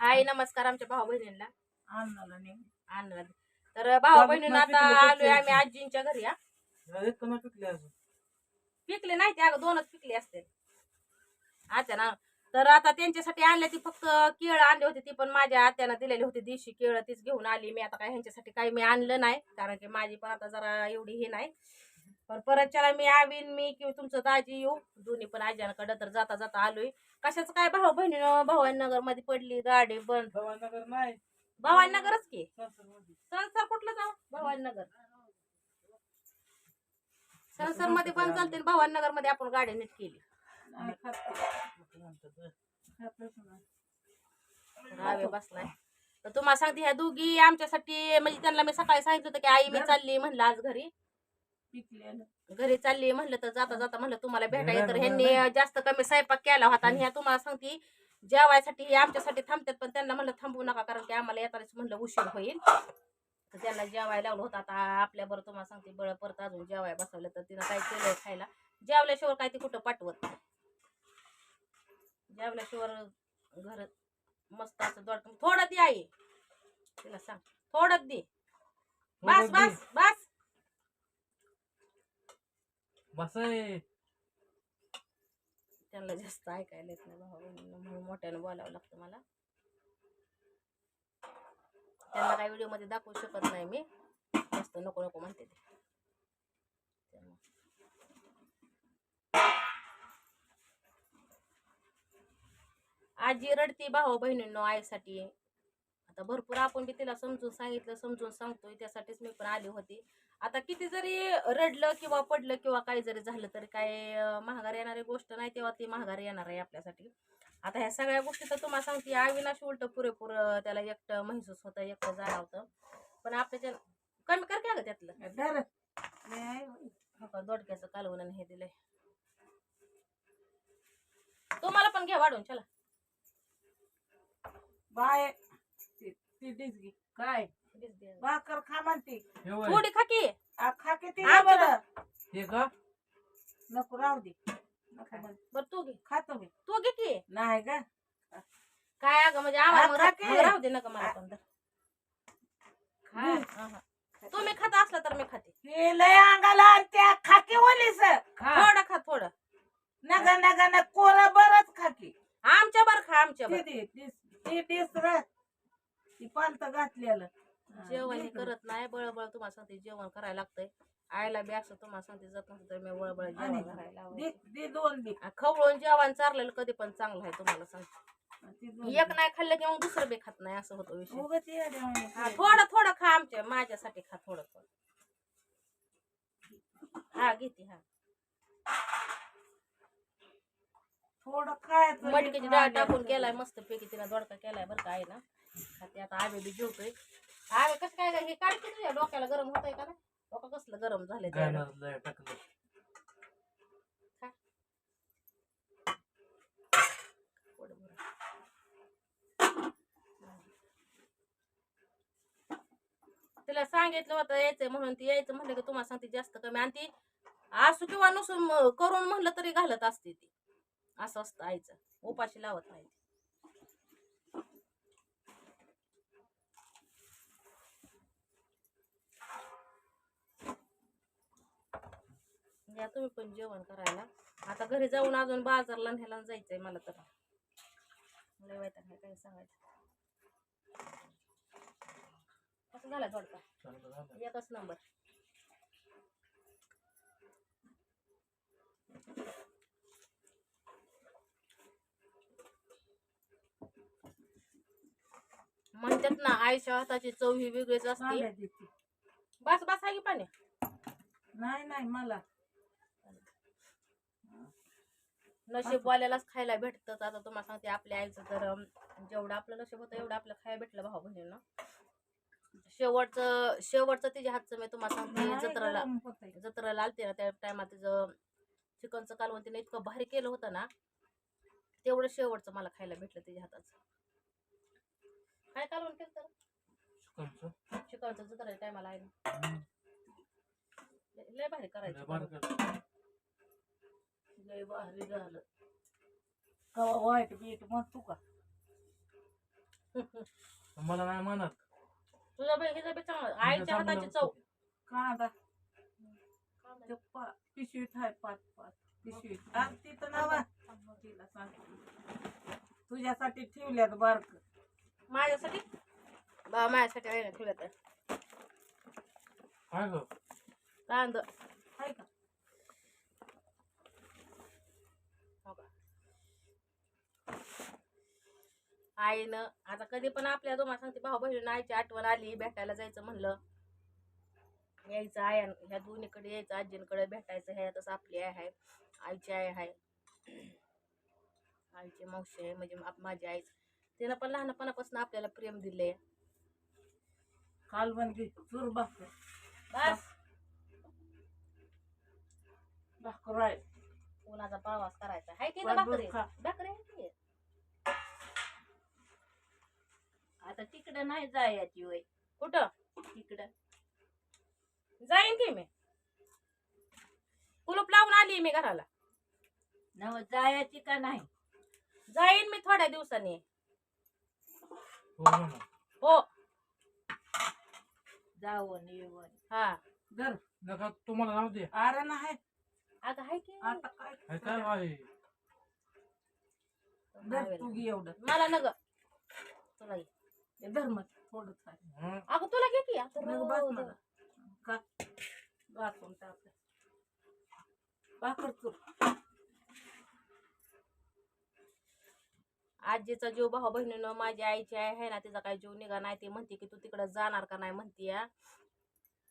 हाय नमस्कार आमच्या भाऊ बहिणींना. आणलं तर भाऊ बहिणींना आता आलोय आम्ही आजींच्या घरी हा. नाही पिकले नाही ते अगं दोनच पिकले असते. आता ना. तर आता त्यांच्यासाठी आणले ती फक्त केळ आणले होते ती पण माझ्या आत्यानं दिलेली होती देशी केळ तीच घेऊन आली. मी आता काय ह्यांच्यासाठी काही मी आणलं नाही कारण की माझी पण आता जरा एवढी हे नाही. पण परत चला मी आवीन मी किंवा तुमचं दाजी येऊ. दोन्ही पण आज्यांकडे तर जाता जाता आलोय. कशाचं काय भाऊ बहिणीनं भवानीनगरमध्ये पडली गाडी बंद. भवानीनगर नाही. भवानीनगरच की. संसार कुठलं जाऊ? भवानीनगर संसारमध्ये पण चालते भवानीनगरमध्ये आपण गाडी नीट केली. नाही खात ते. खातच नाही. रावे बसलाय. तर तुम्हाला सांगते ह्या दोघी आमच्यासाठी म्हणजे त्यांना मी सकाळी सांगितलं होतं की आई मी चालली म्हणलं आज घरी. पिकलेलं घरी चालली म्हणलं तर जाता जाता म्हणलं तुम्हाला भेटायचं तर ह्यांनी. जास्त कमी स्वयंपाक केला होता आणि ह्या तुम्हाला सांगते जेवायसाठी हे आमच्यासाठी थांबतात पण त्यांना म्हणलं थांबू नका कारण की आम्हाला येतानाच म्हणलं उशीर होईल. तर त्यांना जेवायला लावलं होतं. आता आपल्या बरं तुम्हाला सांगते बळ परत अजून जेवाय बसवलं तर तिनं काय केलं खायला? जेवल्याशिवाय काय ती कुठं पाठवत नाही. जेवल्याशिवाय घर मस्त असं दोड थोडं दे आई. तिला सांग. थोडं दे. बस. बस बस. बस त्यांना जास्त ऐकायला येत नाही भाऊ बहिणींना म्हणून मोठ्यानं बोलावं लागतं मला. त्यांना काही व्हिडिओमध्ये दाखवू शकत नाही मी. जास्त नको नको म्हणते ते. आजी रडती भाऊ बहिणींनो आईसाठी. आता भरपूर आपण बी तिला समजून सांगितलं समजून सांगतोय त्यासाठीच मी पण आली होती. आता किती जरी रडलं किंवा पडलं किंवा काही जरी झालं तरी काय महागार येणारी गोष्ट नाही तेव्हा ती महागार येणार आहे आपल्यासाठी. आता ह्या सगळ्या गोष्टी तर तुम्हाला सांगते अविनाश उलट पुरेपूर त्याला एकटं महसूस होतं एकटं जाणवतं पण आपल्याच्या कमी कर काय त्यातलं. हो का, दोडक्याचं कालवण हे दिलंय. तुम्हाला पण घ्या वाढून चला. बाय. काय. भाकर खा म्हणते. हे वय. थोडी खाकी आ, खा किती आमच्या बरं. हे का? नको राहू दे. नको म्हण. बर तू घे. खातो मी तू घे की. नाही का? काय अगं म्हणजे आम्हाला हा, खा की. मग राहू दे नका मला पण. खा. हा, हा. तुम्ही खात असला तर मी खाते. लय अंगाला त्या खाकी ओलीस. थोडं खा थोडं. नगा नगा न कोरा बरच खाकी आमच्या बर खा आमच्या ती बर ती- र ती पालत घातलेलं. हा, जेवण हे. करत. नाही बळबळ तुम्हाला सांगते जेवण करायला लागतंय. आईला बी असं तुम्हाला सांगते जात नसतं तर मी बळबळ जेवण करायला दे लावायचं. दे दोन बी. आ, खवळून जेवण चारलेलं कधी पण चांगलं आहे तुम्हाला सांगते. ती दोन एक. नाही खाल्लं की मग दुसरं बी खात नाही असं होतं विषय. हा. थोडं थोडं खा आमच्या माझ्यासाठी खा थोडं थोडं हा घेते हा. थोडं मटकीची डाळ टाकून केलाय मस्त पैकी तिला दोडका केलाय बरं का आहे ना. खाते आता आवे बी जेवतोय. आवे कसं काय काय हे काढ की तुझ्या डोक्याला गरम होतंय का ना डोकं कसलं गरम झालंय त्याला. टाकलं. तिला सांगितलं होतं यायचंय म्हणून ती यायचं म्हणलं की तुम्हाला सांगते जास्त कमी. आणि ती असू किंवा नसून म- करून म्हणलं तरी घालत असते ती. असं असतं आईचं. उपाशी लावत नाही ती. या तुम्ही पण जेवण करायला. आता घरी जाऊन अजून बाजारला न्यायला जायचंय मला तर. काय सांगायचं. कसं झालं थोडका. एकच नंबर. म्हणतात ना आईच्या हाताची चव ही वेगळीच असते. बस बस आहे की पाणी नाही नाही मला. नशीब वाल्यालाच खायला भेटतं आता तुम्हाला सांगते आपल्या आईचं तर जेवढं आपलं नशीब होतं एवढं आपलं खायला भेटलं भाऊ बहिणींना शेवटचं शेवटचं तिच्या हातचं मी तुम्हाला सांगते जत्राला. जत्राला आलते ना त्या टायमात तिचं चिकनचं कालवण तिने इतकं भारी केलं होतं ना तेवढं शेवटचं मला खायला भेटलं तिच्या हाताचं काय कालवण केलं तर चिकनचं. चिकनचं जत्रा टायमाला आहे ना. लय- भारी करायचं. लय भारी झालं. कवा वाईट बीट म्हणतो का? मला नाही म्हणत. तुझ्या बहिणीचं बी चांगलं. आईच्या हाताची चव. कांदा ते पा- पिशवीत आहे पाच पाच पिशवीत तिथं नावा. तिला सांग तुझ्यासाठी ठेवल्यात बारक. माझ्यासाठी? बा माझ्यासाठी आहे ना ठेवलं तर काय ग? कांद. आहे का? आईनं आता कधी पण आपल्या तुम्हाला सांगते भाऊ बहिणीनं आईची आठवण आली भेटायला जायचं म्हणलं. यायचं आया ह्या दोन्हीकडे यायचं आजींकडे भेटायचं ह्यातच आपली आई आहे आईची आई आहे. आईची मावशी आहे म्हणजे माझी आई. तिनं पण लहानपणापासून आपल्याला प्रेम दिले कालवण घे चूर भाकर. बस. भाकर आहे. कोणाचा प्रवास करायचा. आहे की भाकरी. भाकरी आहे की? आता तिकडं नाही जायची वय कुठं? तिकडं. जाईन की मी. कुलूप लावून आली मी घराला. नव जायची का नाही? जाईन मी थोड्या दिवसांनी. हो म्हणा हो. जावं येऊन. हा. धर नका तुम्हाला राहू दे. अरे नाही. अगं हाय की. आता काय काय काय आहे. धर तू घे एवढं. मला नग. तुला घे. धर मग थोडंच आहे? अगं तुला घे की आता मग बस रोज. मला. का? घासून टाक. भाकर चूर आजीचा जीव भाऊ बहिणीनं माझी आईची आई आहे ना तिचा काही जीव निघा नाही ती म्हणते की तू तिकडे जाणार का नाही म्हणती या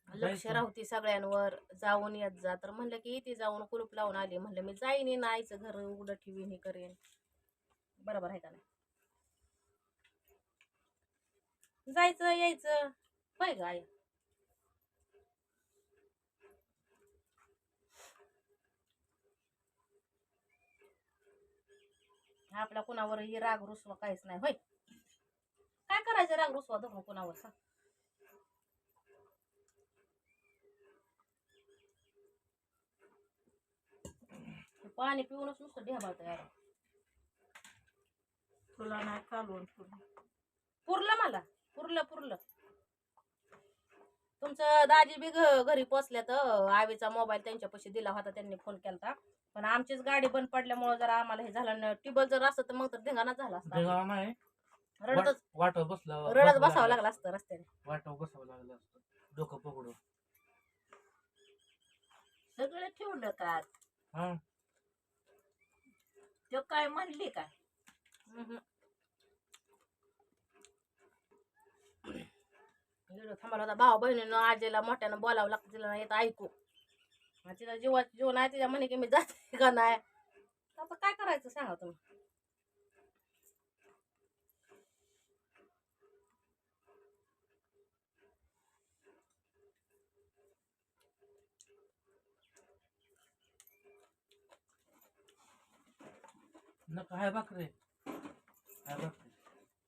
लक्ष जायचं. राहती सगळ्यांवर जाऊन येत जा. तर म्हणलं की ती जाऊन कुलूप लावून आली. म्हणलं मी जाईन ना आईचं घर उघडं ठेवीन हे करेन. बरोबर आहे का नाही? जायचं यायचं. होय ग आई. आपला कुणावर ही राग रुसवा काहीच नाही होय. काय करायचं राग रुसवा धरून कुणावर सांग. पाणी पिऊनच नुसतं ढेबाळतं यार तुला नाही तुला पुरलं मला? पुरलं पुरलं. तुमचं दाजी बी घरी पोचल्या तर आवीचा मोबाईल त्यांच्यापाशी दिला होता त्यांनी फोन केला पण आमचीच गाडी बंद पडल्यामुळे जर आम्हाला हे झालं नाही टिबल जर असतं तर मग तर धिंगाणा झाला असता. नाही. रडतच वाट बसला रडत बसावं लागलं असतं. रस्त्याने. वाटाव बसावं लागलं असतं. डोकं पकडून. सगळं ठेवलं का? हा. तो काय म्हणली काय व्हिडिओ थांबायला होता. भाऊ बहिणीनं आजीला मोठ्यानं बोलावं लागतं तिला नाही ऐकू. तिला जीव नाही तिच्या म्हणे की मी जाते का नाही. आता काय करायचं सांगा तुम्ही. नका हाय भाकरे. हाय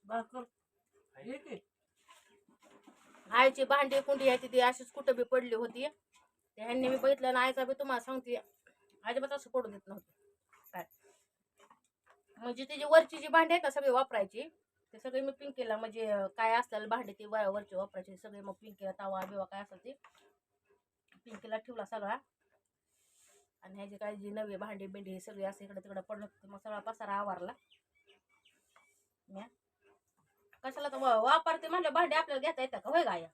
भाकरे. आईची भांडी कुंडी आहे ती अशीच कुठं बी पडली होती. ते ह्यांनी मी बघितलं ना आईचा बी तुम्हाला सांगते अजिबात असं पडू देत नव्हतं. काय? म्हणजे ती वरची जी भांडी आहेत ना सगळी वापरायची ते सगळे मी पिंकीला म्हणजे काय असलेलं भांडी ती वर- वरची वापरायची सगळे मग पिंकीला तवा बिवा काय असेल ते पिंकीला ठेवला सगळा. आणि ह्याची काय जी नवी भांडी बिंडी हे सगळी असं इकडे तिकडे पडलं मग सगळा पसारा आवारला. म्या कशाला तर वापरते म्हणलं भांडी आपल्याला घेता येतं का? होय गाया?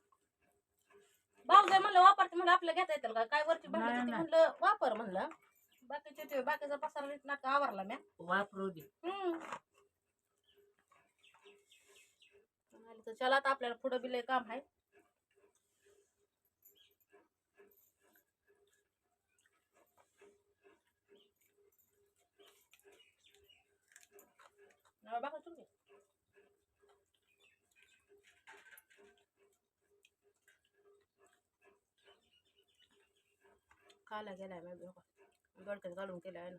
भाऊजाई म्हणलं वापरते म्हणलं आपल्याला घेता येतं का? काय वरची भांडी. म्हणलं वापर म्हणलं. बाकीचे ते बाकीचा पसारा नीट नाका आवरला म्या. वापरू दे. हम्म. चला आता आपल्याला पुढं बी लय काम आहे. नवा बघा तुम्ही खायला गेलाय मी दोडक्यात घालून केलाय ना